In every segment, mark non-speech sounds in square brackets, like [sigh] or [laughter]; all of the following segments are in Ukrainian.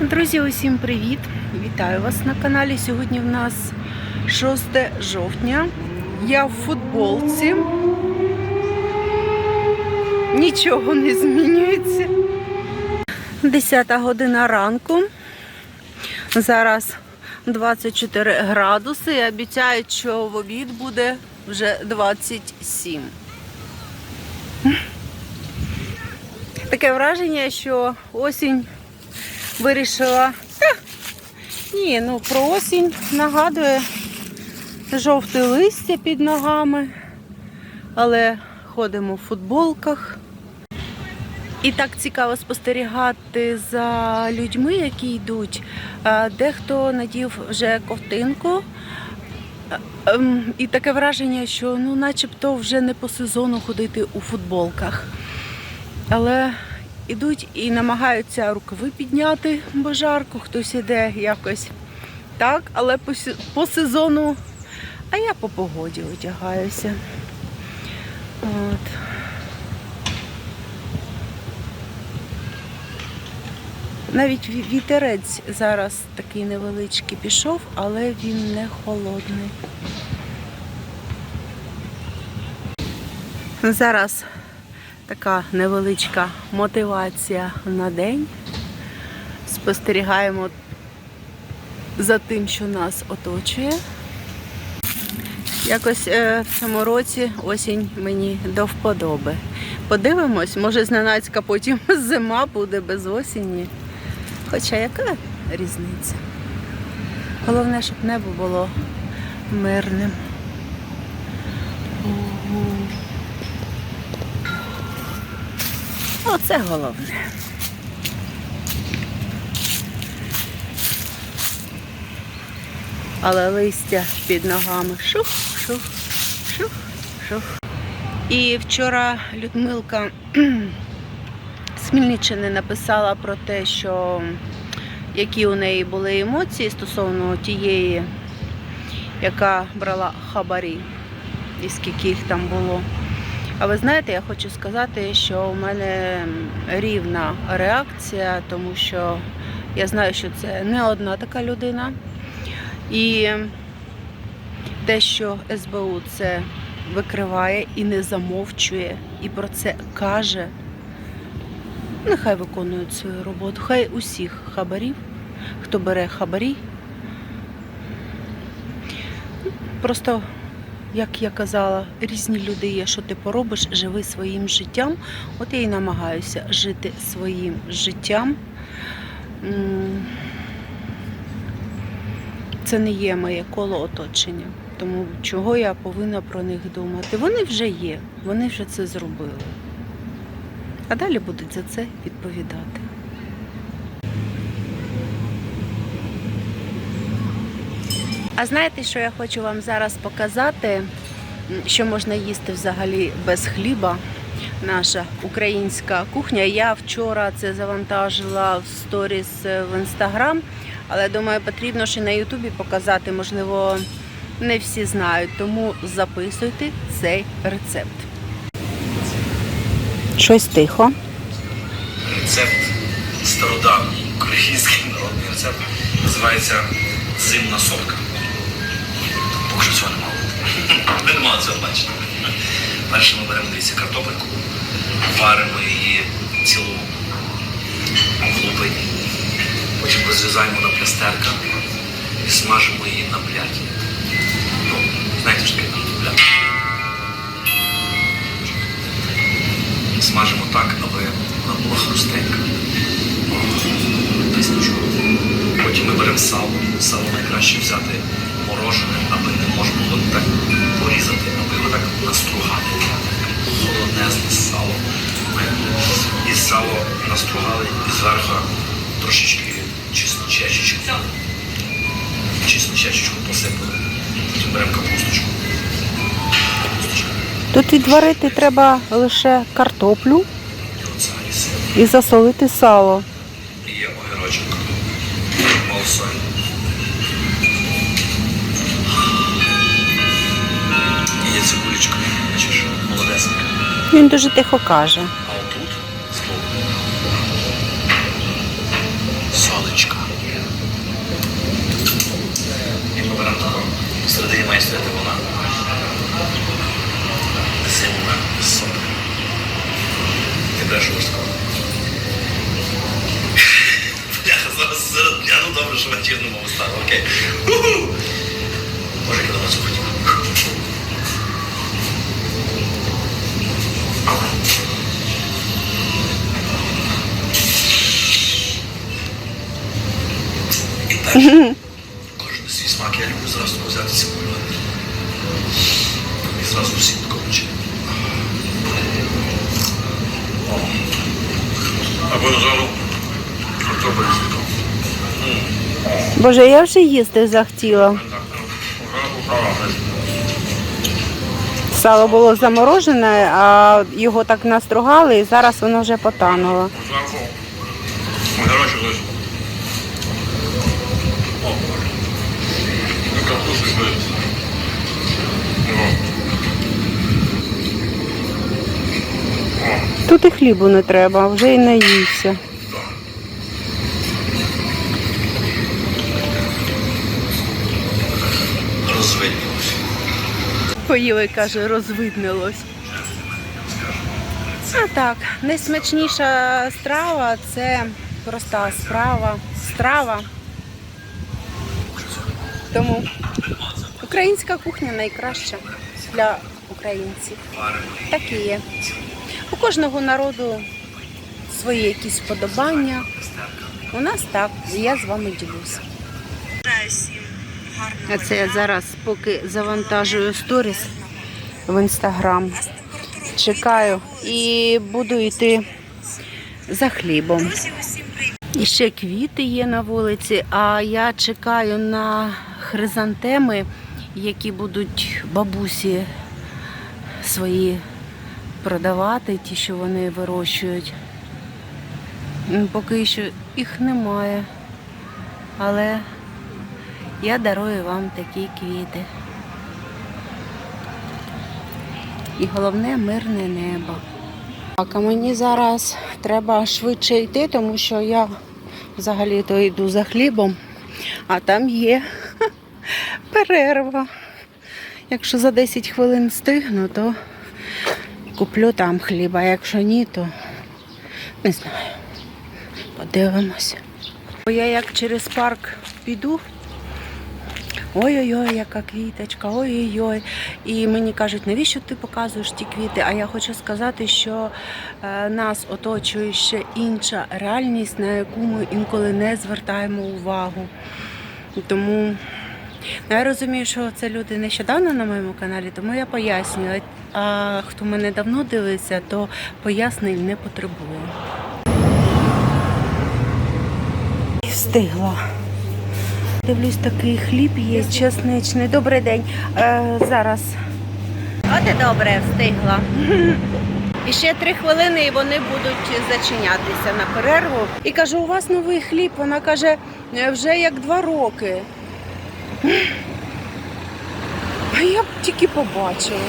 Друзі, усім привіт! Вітаю вас на каналі. Сьогодні в нас 6 жовтня. Я в футболці. Нічого не змінюється. 10 година ранку. Зараз 24 градуси і обіцяють, що в обід буде вже 27. Таке враження, що осінь вирішила. Ні, ну про осінь нагадує жовте листя під ногами, але ходимо в футболках. І так цікаво спостерігати за людьми, які йдуть. Дехто надів вже ковтинку. Ем, І таке враження, що ну, начебто вже не по сезону ходити у футболках. Але ідуть і намагаються рукави підняти, бо жарко, хтось іде якось так, але по сезону, а я по погоді одягаюся. От. Навіть вітерець зараз такий невеличкий пішов, але він не холодний. Зараз така невеличка мотивація на день. Спостерігаємо за тим, що нас оточує. Якось е, в цьому році осінь мені до вподоби. Подивимось, може зненацька потім [laughs] зима буде без осені. Хоча яка різниця? Головне, щоб небо було мирним. Оце головне. Але листя під ногами шух, шух, шух, шух. І вчора Людмилка з Хмельниччини написала про те, що які у неї були емоції стосовно тієї, яка брала хабарі, і скільки їх там було. А ви знаєте, я хочу сказати, що у мене рівна реакція, тому що я знаю, що це не одна така людина. І те, що СБУ це викриває і не замовчує, і про це каже, нехай виконують свою роботу. Хай усіх хабарів, хто бере хабарі. Просто як я казала, різні люди є, що ти поробиш, живи своїм життям. От я і намагаюся жити своїм життям. Це не є моє коло оточення. Тому чого я повинна про них думати? Вони вже є, вони вже це зробили. А далі будуть за це відповідати. А знаєте, що я хочу вам зараз показати, що можна їсти взагалі без хліба? Наша українська кухня. Я вчора це завантажила в сторіс е, в інстаграм, але думаю, потрібно ще на Ютубі показати. Можливо, не всі знають, тому записуйте цей рецепт. Щось тихо. Рецепт стародавній український народний рецепт називається зимна сотка. Поки що цього немає. Ви не мали цього бачити. Перше ми беремо дивіться картопельку, варимо її цілу глупині. Потім розрізаємо на плястерка і смажимо її на бляті. Ну, знаєте що таке бляті? Смажимо так, аби вона була хрустенька. Потім ми беремо сало. Сало найкраще взяти морожене, аби не можна було так порізати, аби його так настругати. Холоднезне сало. І сало настругали і зверху трошечки чесночечечку. Чесночечечку посипали. Потім беремо капусточку. Тут відварити треба лише картоплю і засолити сало. І є огірочок. Малсоль. є цибулечка, бачиш, молодесенька. Він дуже тихо каже. А отут слово. Салечка. І повернута. Середині має стояти вона. Зимна сода. Ти бреш морського. Зараз серед дня, ну добре, що вечірну мову стало, окей. Може, до вас хотів. Кожен свій смак, я люблю зразу взяти цибулю. І зразу всі коротше. Або зразу картоплю з віком. Боже, я вже їсти захотіла. Ну. Сало було заморожене, а його так настругали і зараз воно вже потануло огірочок лише. О, Боже. Ну, капусту. Тут і хлібу не треба, вже і наївся. Розвиднілося. Поїли, каже, розвиднилось. А так, найсмачніша страва це проста справа, страва. Тому українська кухня найкраща для українців. Так і є. У кожного народу свої якісь вподобання. У нас так, і я з вами ділюся. А це я зараз, поки завантажую сторіс в інстаграм, чекаю і буду йти за хлібом. І ще квіти є на вулиці, а я чекаю на хризантеми, які будуть бабусі свої продавати, ті, що вони вирощують. Поки що їх немає. Але я дарую вам такі квіти. І головне мирне небо. Так, а мені зараз треба швидше йти, тому що я взагалі-то йду за хлібом, а там є перерва. Якщо за 10 хвилин встигну, то куплю там хліба. А якщо ні, то не знаю. Подивимося. Бо я як через парк піду. Ой-ой-ой, яка квіточка, ой-ой-ой. І мені кажуть, навіщо ти показуєш ті квіти? А я хочу сказати, що е, нас оточує ще інша реальність, на яку ми інколи не звертаємо увагу. Тому ну, я розумію, що це люди нещодавно на моєму каналі, тому я пояснюю. А хто мене давно дивиться, то пояснень не потребує. Встигла. Дивлюсь, такий хліб є, чесничний. Добрий день. Е, зараз. От і добре, встигла. І ще три хвилини і вони будуть зачинятися на перерву. І кажу, у вас новий хліб. Вона каже, «Е, вже як два роки. А я б тільки побачила.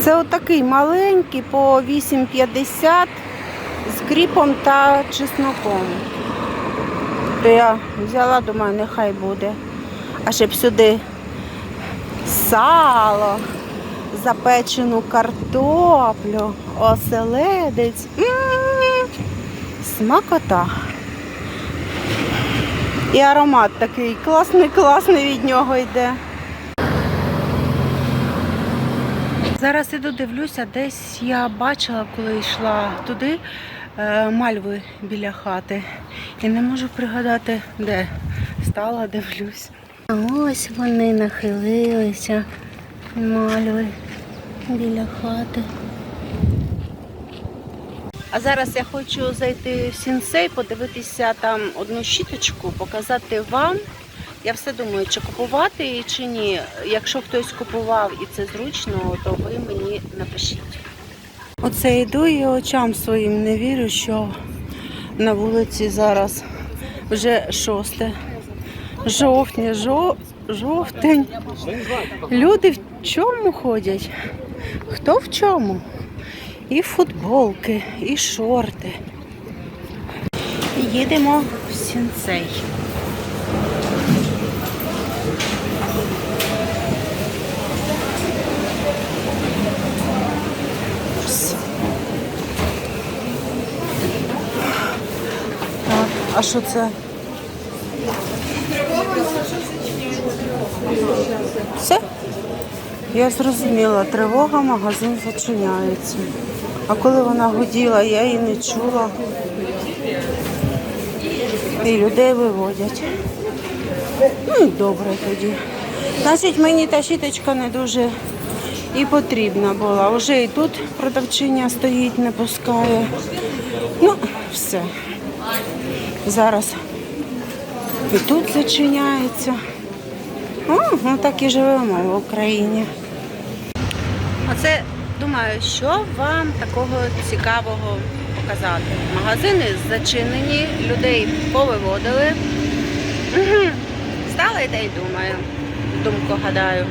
Це отакий маленький по 8,50 з кріпом та чесноком. То я взяла, думаю, нехай буде. А щоб сюди сало, запечену картоплю, оселедець. М, Смакота. І аромат такий класний, класний від нього йде. Зараз іду дивлюся, десь я бачила, коли йшла туди е, мальви біля хати. І не можу пригадати, де стала, дивлюсь. Ось вони нахилилися, мальви біля хати. А зараз я хочу зайти в сінсей, подивитися там одну щіточку, показати вам. Я все думаю, чи купувати її, чи ні. Якщо хтось купував і це зручно, то ви мені напишіть. Оце йду і очам своїм не вірю, що на вулиці зараз вже 6 жовтня, жо, жовтень. Люди в чому ходять? Хто в чому? І футболки, і шорти. Їдемо в сінцей. А що це? Все? Я зрозуміла, тривога, магазин зачиняється. А коли вона гуділа, я її не чула. І людей виводять. Ну і добре тоді. Значить, мені та щіточка не дуже і потрібна була. Уже і тут продавчиня стоїть, не пускає. Ну, все. Зараз і тут зачиняється. О, ну так і живемо в Україні. Оце думаю, що вам такого цікавого показати. Магазини зачинені, людей повиводили. Стала і та й думаю, думку гадаю.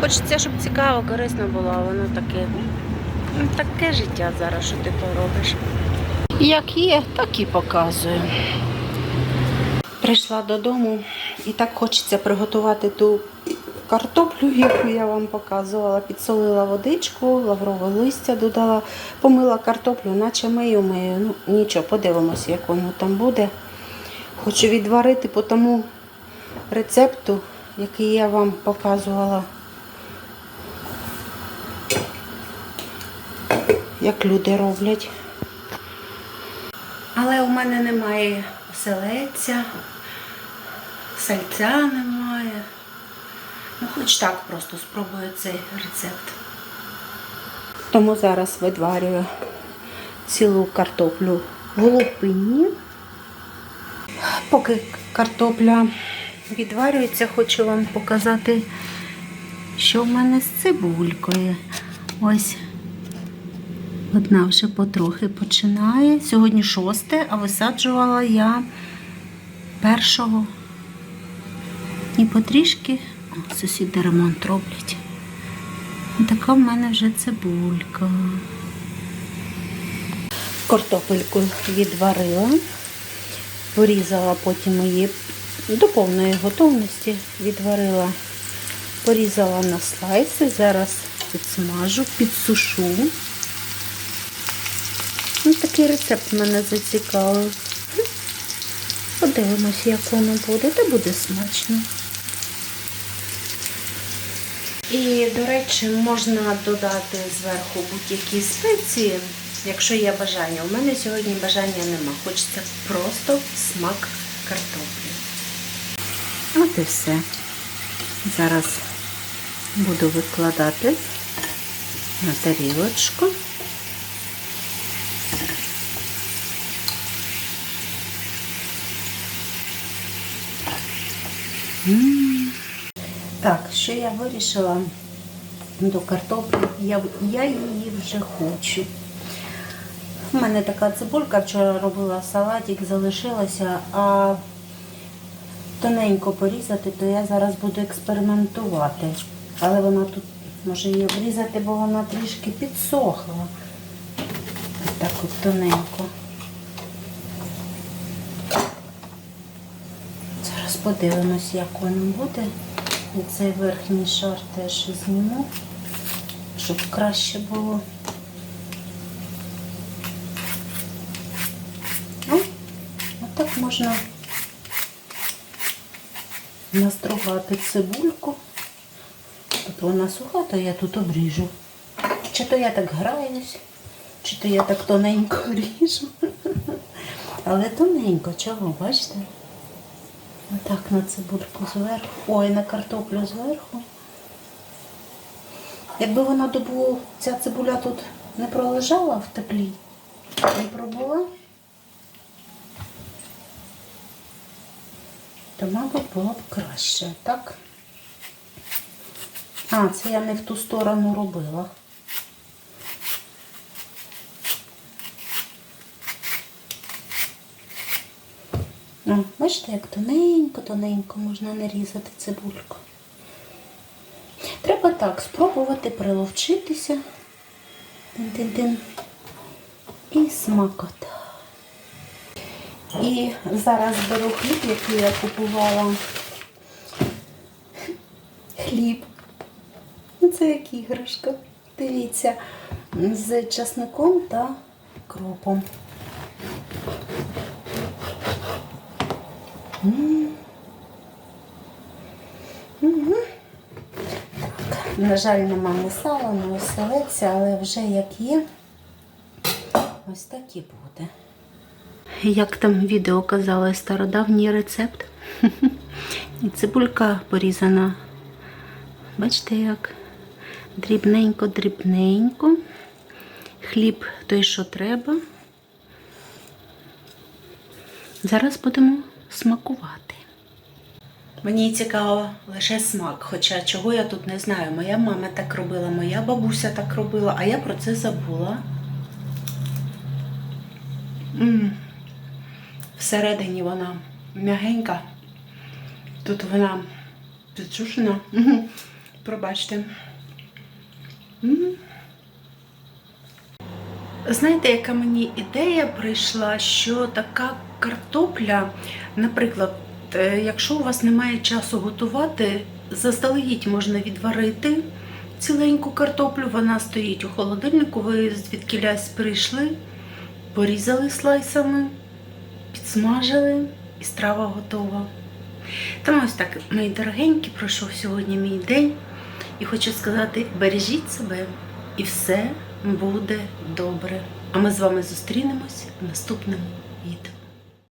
Хочеться, щоб цікаво, корисно було, воно таке. ну, Таке життя зараз, що ти поробиш. Як є, так і показую. Прийшла додому і так хочеться приготувати ту картоплю, яку я вам показувала. Підсолила водичку, лаврове листя додала, помила картоплю, наче мию мию. Ну нічого, подивимося, як воно там буде. Хочу відварити по тому рецепту, який я вам показувала. Як люди роблять. Але у мене немає оселедця, сальця немає. Хоч так просто спробую цей рецепт. Тому зараз видварюю цілу картоплю в лупині. Поки картопля відварюється, хочу вам показати, що в мене з цибулькою. Ось Одна вже потрохи починає. Сьогодні шосте, а висаджувала я першого. І потрішки сусіди ремонт роблять. Така в мене вже цибулька. Картопельку відварила, порізала потім її до повної готовності відварила, порізала на слайси, зараз підсмажу, підсушу. Ну, такий рецепт мене зацікавив. Подивимось, як воно буде, та буде смачно. І, до речі, можна додати зверху будь-які спеції, якщо є бажання. У мене сьогодні бажання нема. Хочеться просто смак картоплі. От і все. Зараз буду викладати на тарілочку. М. Так, що я вирішила до картоплі? Я, я її вже хочу. У мене така цибулька, вчора робила салатик, залишилася, а тоненько порізати, то я зараз буду експериментувати. Але вона тут може її обрізати, бо вона трішки підсохла. Так от тоненько. Зараз подивимось, як воно буде. І цей верхній шар теж зніму, щоб краще було. О, отак можна настругати цибульку. Тут вона суха, то я тут обріжу. Чи то я так граюсь, чи то я так тоненько [laughs] ріжу. Але тоненько, чого, бачите? Отак на цибульку зверху. Ой, на картоплю зверху. Якби вона добу, ця цибуля тут не пролежала в теплі, не пробула, то, мабуть, було б краще, так? А, це я не в ту сторону робила. О, бачите, як тоненько-тоненько можна нарізати цибульку. Треба так спробувати приловчитися. Тин-тин-тин. І смакота. І зараз беру хліб, який я купувала. Хліб. Ну, Це як іграшка. Дивіться, з часником та кропом. На жаль, нема не сала, не оселедця, але вже як є, ось так і буде. Як там відео казали, стародавній рецепт. [laughs] І цибулька порізана. Бачите, як дрібненько-дрібненько. Хліб той, що треба. Зараз будемо смакувати. Мені цікаво лише смак, хоча чого я тут не знаю. Моя мама так робила, моя бабуся так робила, а я про це забула. м Всередині вона м'ягенька. Тут вона підсушена. Пробачте. М. Знаєте, яка мені ідея прийшла, що така картопля, наприклад, е, якщо у вас немає часу готувати, заздалегідь можна відварити ціленьку картоплю, вона стоїть у холодильнику, ви звідкілясь прийшли, порізали слайсами, підсмажили і страва готова. Тому ось так, мої дорогенькі, пройшов сьогодні мій день. І хочу сказати, бережіть себе і все буде добре. А ми з вами зустрінемось в наступному